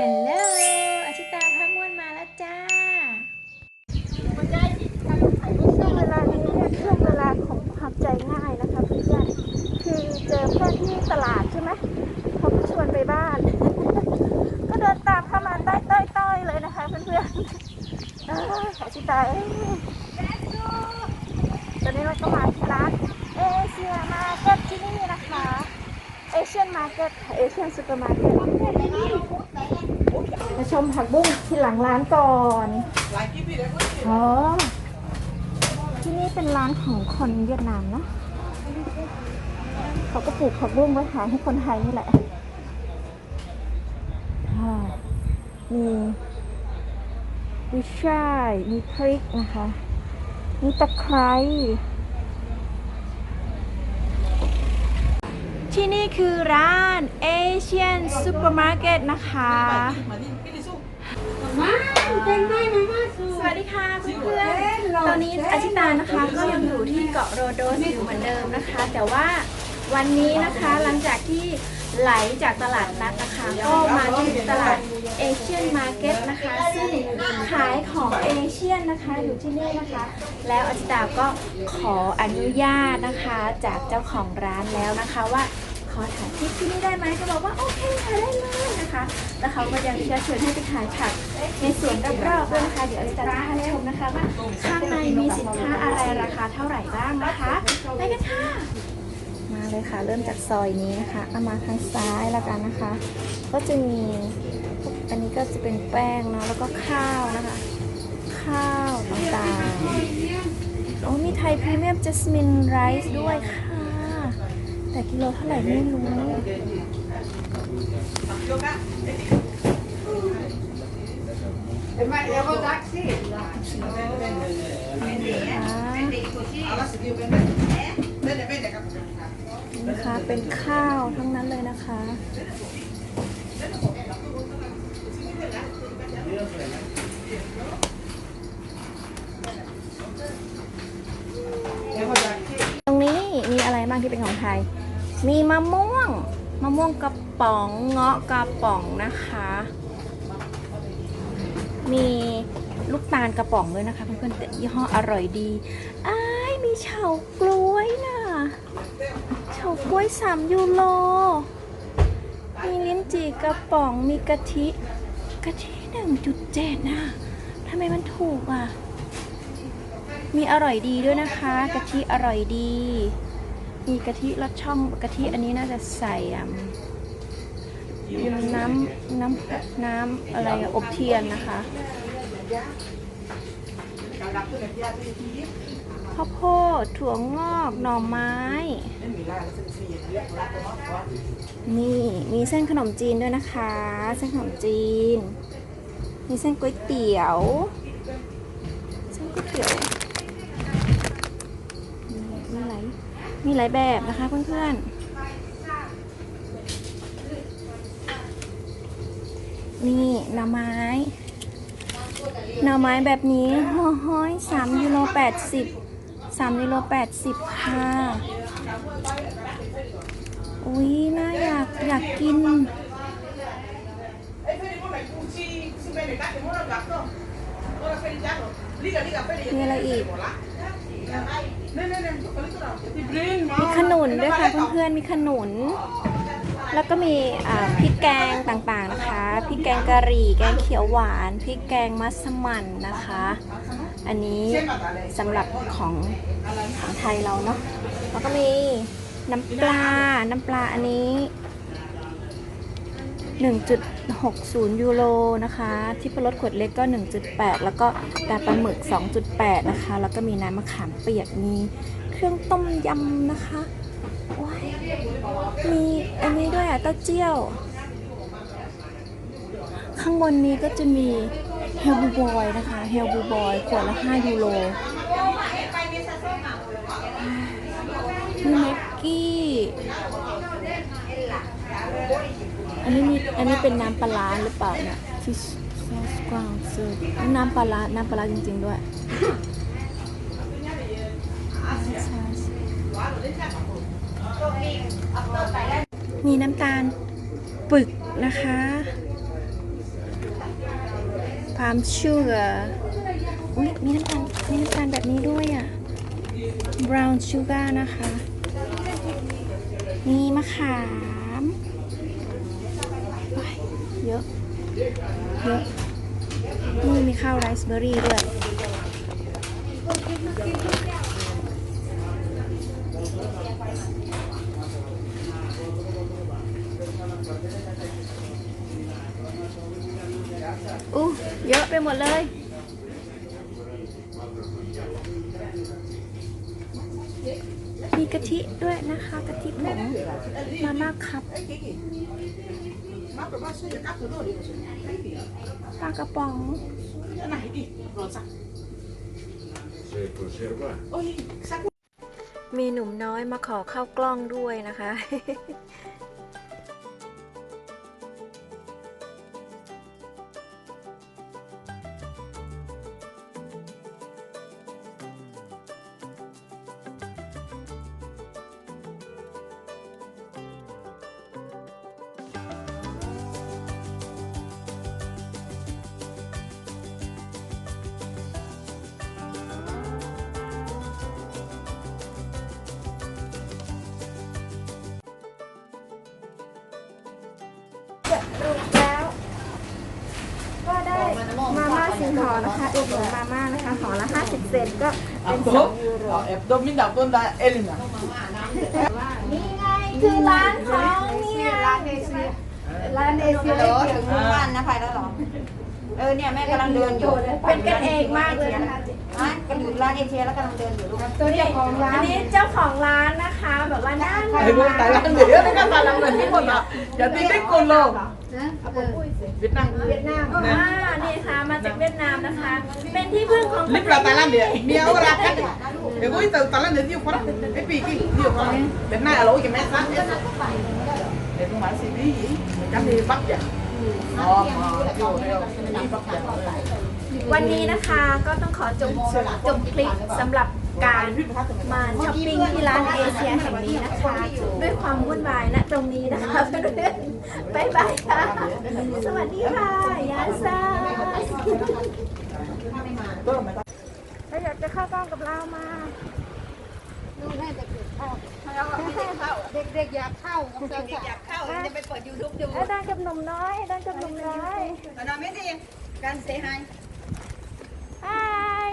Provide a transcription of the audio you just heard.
ฮัลโหลอาชิตาพักม่วนมาแล้วจ้า ช่วงเวลานี้เนี่ยช่วงเวลาของความใจง่ายนะคะเพื่อนๆคือเจอเพื่อนที่ตลาดใช่ไหมเขาก็ชวนไปบ้าน ก็เดินตามเข้ามาใต้ใต้ใต้เลยนะคะเพื่อนๆเอ้ยอาชิตาเอ้ยตอนนี้เราก็มาที่ร้านเอเชียมาร์เก็ตที่นี่นะคะเอเชียนมาร์เก็ตเอเชียนซูเปอร์มาร์เก็ตมา ชมผักบุ้งที่หลังร้านก่อนอ๋อที่นี่เป็นร้านของคนเวียดนามนะเขาก็ปลูกผักบุ้งไว้ขายให้คนไทยนี่แหละมีวิช่ายมีพริกนะคะ มีตะไคร้ที่นี่คือร้านเอเชียนซูเปอร์มาร์เก็ตนะคะ อนๆตอนนี้อาชิตานะคะก็ยังอยู่ที่เกาะโรโดสอยู่เหมือนเดิมนะคะ แต่ว่าวันนี้นะคะหลังจากที่ไหลจากตลาดนัดนะคะ ก็มาที่ตลาดเอเชียนมาร์เก็ตนะคะ ซึ่งขายของเอเชียนนะคะอยู่ที่นี่นะคะ แล้วอาชิตาก็ขออนุญาตนะคะจากเจ้าของร้านแล้วนะคะว่า ขอถ่ายคลิปที่นี่ได้ไหมเขาบอกว่าโอเคถ่ายได้เลยนะคะ แล้วเขาก็ยังเชื้อเชิญให้ไปถ่ายผักในสวนรอบๆด้วยนะคะเดี๋ยวจะได้ให้ชมนะคะว่าข้างในมีสินค้าอะไรราคาเท่าไหร่บ้างนะคะไปกันค่ะมาเลยค่ะ เริ่มจากซอยนี้นะคะเอามาทางซ้ายแล้วกันนะคะ ก็จะมีอันนี้ก็จะเป็นแป้งเนาะแล้วก็ข้าวนะคะ ข้าวต่างๆโอ้มีไทยพรีเมียมจัสมินไรซ์ด้วยค่ะ แต่กิโลเท่าไหร่ไม่รู้นะคะเป็นข้าวทั้งนั้นเลยนะคะตรงนี้มีอะไรบ้างที่เป็นของไทย มีมะม่วง มะม่วงกระป๋องเงาะกระป๋องนะคะ มีลูกตาลกระป๋องด้วยนะคะเพื่อนๆแต่ยี่ห้ออร่อยดีอ้ายมีเฉากล้วยน่ะเฉากล้วยสามยูโรมีลิ้นจี่กระป๋องมีกะทิกะทิหนึ่งจุดเจ็ดน่ะทำไมมันถูกอะ มีอร่อยดีด้วยนะคะกะทิอร่อยดี มีกะทิรสช่องกะทิอันนี้น่าจะใส่อะน้ำน้ำน้ำอะไรอบเทียนนะคะข้าวโพดถั่วงอกหน่อไม้ นี่มีเส้นขนมจีนด้วยนะคะ เส้นขนมจีน มีเส้นก๋วยเตี๋ยว เส้นก๋วยเตี๋ยว มีหลาย มีหลายแบบนะคะเพื่อนๆ นี่หน่อไม้หน่อไม้แบบนี้ห่อห้อยสามยูโรแปดสิบสามยูโรแปดสิบค่ะอุ้ยน่าอยากอยากกิน มีอะไรอีก มีขนุนด้วยค่ะเพื่อนๆ มีขนุน แล้วก็มีพริกแกงต่างๆนะคะ พริกแกงกะหรี่ แกงเขียวหวาน พริกแกงมัสมั่นนะคะ อันนี้สำหรับของของไทยเราเนาะ แล้วก็มีน้ำปลา น้ำปลาอันนี้ 1.60 ยูโรนะคะ ที่เป็นรถขวดเล็กก็ 1.8 แล้วก็กาปลาหมึก 2.8 นะคะ แล้วก็มีน้ำมะขามเปียก มีเครื่องต้มยำนะคะโอ้ยมีอันนี้ด้วยอะเต้าเจี้ยว ข้างบนนี้ก็จะมีเฮลบูบอยนะคะ เฮลบูบอยขวดละ 5 ยูโรมีแม็กกี้ นนี้มีอันนี้เป็นน้ำปลาร้าหรือเปล่าเนี่ยฟิชซอสกวางซอร์น้ำปลาร้าน้ำปลาร้าจริง ๆ ด้วยมีน้ำตาลปึกนะคะ palm sugar อุ้ยมีน้ำตาลมีน้ำตาลแบบนี้ด้วยอะ brown sugar นะคะ มีมะขาม เยอะเยอะนี่มีข้าวไรซ์เบอร์รี่ด้วยอู้เยอะไปหมดเลย มีกะทิด้วยนะคะ กะทิผงมาม่าคัพ ปลากระป๋อง Se conserva. มีหนุ่มน้อยมาขอเข้ากล้องด้วยนะคะ สรุปแล้ว ก็ได้มาม่าสีห่อนะคะอุดหนุนมาม่านะคะห่อละ50 เซนก็เป็นสองยูโร Då minä tunta Elina. นี่ไงคือร้านเขาเนี่ยร้านเอเชียร้านเอเชียเหรอถึงหมู่บ้านนะไปแล้วเหรอ เออเนี่ยแม่กำลังเดินอยู่เป็นกันเองมากเลยนะคะอะกันอยู่ร้านเอเชียแล้วกำลังเดินอยู่ลูกตัวเจ้าของร้านอันนี้เจ้าของร้านนะคะแบบว่าน่ารัก Ai voi Thailand để nó cái Thailand mình biết một ạ. Giờ tin biết con luôn. Việt Nam. เวียดนามอ่านี่ค่ะมาจากเวียดนามนะคะ เป็นที่พึ่งของ Lip là Thailand để miêu ra cắt. Để vui từ Thailand đến nhiều quá. Cái bị cái nhiều quá. Việt Nam là lỗi cái mẹ sát. Để không bán CD gì. Cắt đi bắt วันนี้นะคะก็ต้องขอจบจบคลิปสำหรับการมาช้อปปิ้งที่ร้านเอเชียแห่งนี้นะคะ ด้วยความวุ่นวายณตรงนี้นะคะเพื่อนๆบายบายค่ะ สวัสดีค่ะ ยาซ่าถ้าอยากจะเข้ากล้องกับเรามา เด็กๆอยากเข้าเด็กๆอยากเข้าจะไปเปิดยูทูบดูให้ดันกับหนุ่มน้อยให้ดันกับหนุ่มน้อยตอนนั้นไม่ได้กันเซฮาย Hi